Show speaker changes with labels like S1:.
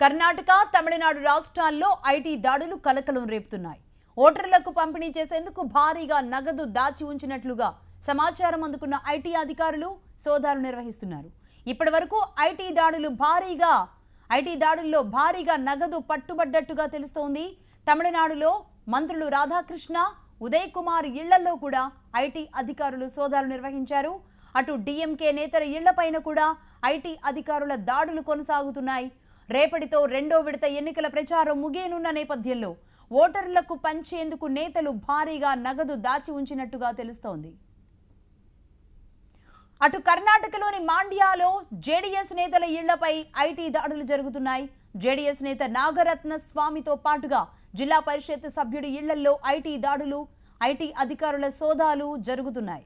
S1: కర్ణాటక తమిళనాడు రాష్ట్రాల్లో ఐటీ దాడులు కలకలం రేపుతున్నాయి. ఓటర్లకు పంపిణీ చేసేందుకు భారీగా నగదు దాచి ఉంచినట్లుగా సమాచారం అందుకున్న ఐటీ అధికారులు సోదాలు నిర్వహిస్తున్నారు. ఇప్పటి వరకు ఐటీ దాడులు భారీగా ఐటీ దాడుల్లో భారీగా నగదు పట్టుబడ్డట్టుగా తెలుస్తోంది. తమిళనాడులో మంత్రులు రాధాకృష్ణ ఉదయ్ కుమార్ ఇళ్ళలో కూడా ఐటీ అధికారులు సోదాలు నిర్వహించారు. అటు డిఎంకే నేతల ఇళ్ళపైన కూడా ఐటీ అధికారుల దాడులు కొనసాగుతున్నాయి. రేపటితో రెండో విడత ఎన్నికల ప్రచారం ముగియనున్న నేపథ్యంలో ఓటర్లకు పంచేందుకు నేతలు భారీగా నగదు దాచి ఉంచినట్టుగా తెలుస్తోంది. అటు కర్ణాటకలోని మాండ్యాలో జేడీఎస్ నేతల ఇళ్ళపై ఐటీ దాడులు జరుగుతున్నాయి. జేడీఎస్ నేత నాగరత్న స్వామితో పాటుగా జిల్లా పరిషత్ సభ్యుడి ఇళ్ళలో ఐటీ దాడులు ఐటీ అధికారుల సోదాలు జరుగుతున్నాయి.